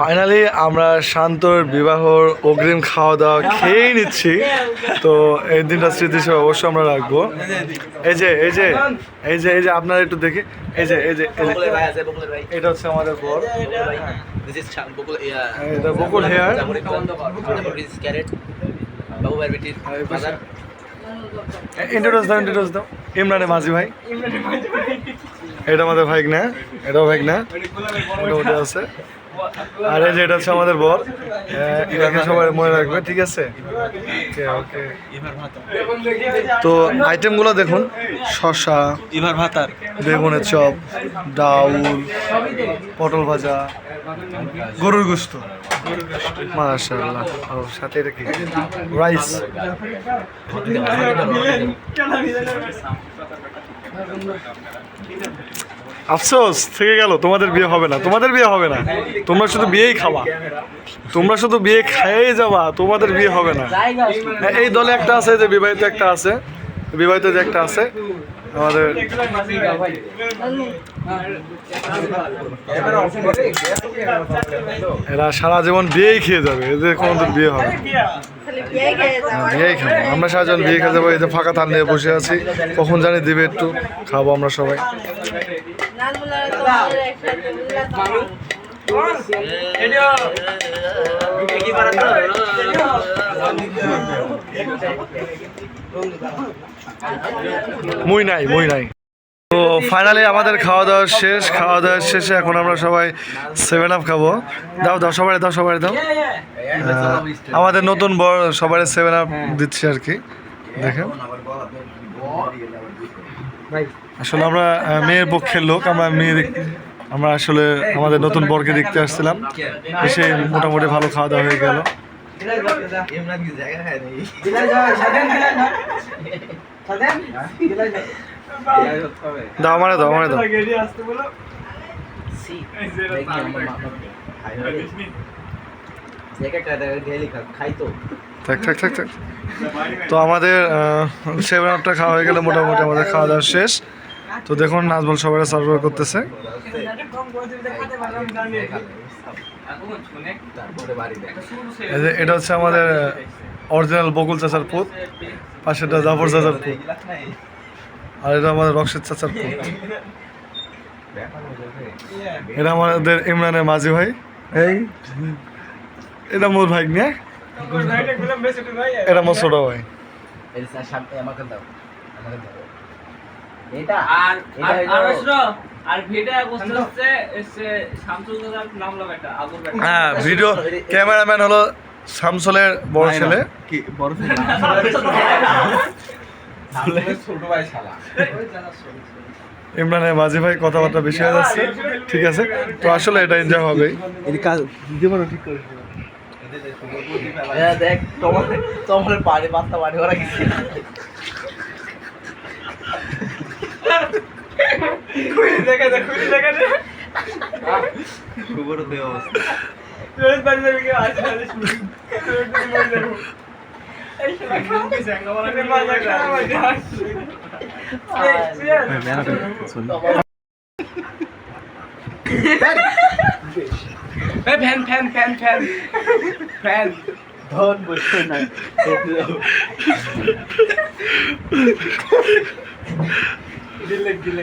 Finally আমরা শান্তর বিবাহর অগ্রিম খাওয়া দাওয়া খেয়েই নিচ্ছি। তো এই দিনটা স্মৃতি হিসেবে অবশ্যই আমরা রাখব। এই যে এই যে এই যে এই যে আপনারা একটু দেখি। এই যে এই যে এটা হচ্ছে আমাদের বর। দিস ইজ বকুল ইয়া এটা বকুল হেয়ার মাদার। ইন্ট্রোডিউস দাও ইন্ট্রোডিউস দাও। ইমরানে মাঝি ভাই। এটা আমাদের ভাইক না এটাও ভাইক না মোটামুটি আছে। আর এই যে এটা হচ্ছে আমাদের বর এটাকে সবাই মনে রাখবে, ঠিক আছে? ওকে তো আইটেমগুলো দেখুন, শসা ইভার ভাতার বেগুনের চপ, ডাউল, পটল ভাজা, গরুর গোস্ত। মাশাআল্লাহ। ও সাথে এটা কি? রাইস আফসোস, থেকে গেল, তোমাদের বিয়ে হবে না, তোমাদের বিয়ে হবে না। তোমরা শুধু বিয়েই খাওয়া তোমরা শুধু বিয়ে খাইয়েই যাবা, তোমাদের বিয়ে হবে না। এই দলে একটা আছে যে বিবাহিত একটা আছে, বিবাহিত যে একটা আছে, আমাদের এরা সারা জীবন বিয়েই খেয়ে যাবে, এদের কোনোদিন বিয়ে হবে আমরা সারা জীবন বিয়ে খেয়ে যাব, এই যে ফাঁকা থান নিয়ে বসে আছি। কখন জানি দিবে একটু, খাব আমরা সবাই। মুই নাই মুই নাই। তো ফাইনালি আমাদের খাওয়া দাওয়া শেষ খাওয়া দাওয়া শেষে এখন আমরা সবাই সেভেন আপ খাব। দাও দাও সবাই দাও সবাই দাও। আমাদের নতুন বর সবাই সেভেন আপ দিচ্ছি আর কি। দেখেন। আসলে আমরা মেয়ের পক্ষের লোক আমরা মেয়ে দেখ- আমরা আসলে আমাদের নতুন বরকে দেখতে আসছিলাম। এসে মোটামুটি ভালো খাওয়া দাওয়া হয়ে গেল। জায়গা দাও আমারে দাও আমারে দাও তো। আমাদের সেভেন আপটা খাওয়া হয়ে গেলে মোটামুটি আমাদের খাওয়া দাওয়া শেষ। তো দেখুন নাজমল সবাই সার্ভ করতেছে। এটা হচ্ছে আমাদের অরিজিনাল বকুল চাচার পুত পাশেটা জাফর চাচার পুত। আর এটা আমাদের রকশিদ চাচার পুত এটা আমাদের ইমরানের মাঝি ভাই। এই এটা মোর ভাই নিয়ে এটা মোর ছোট ভাই। এটা আর আর- আর হ্যাঁ ভিডিও ক্যামেরাম্যান হলো শামসলের বড় ছেলে। বড় ইমরানের মাঝি ভাই কথাবার্তা বেশি হয়ে যাচ্ছে। ঠিক আছে? তো আসলে এটা এনজয় হবেই। এদিকে কাজ জীবন ঠিক করে। হ্যাঁ দেখ তোমার তোমার পানি পাত্তা পানি ওরা গেছে শুভর দেহ অবস্থা। এই fan fan fan fan fan ধন বসে না লাগলে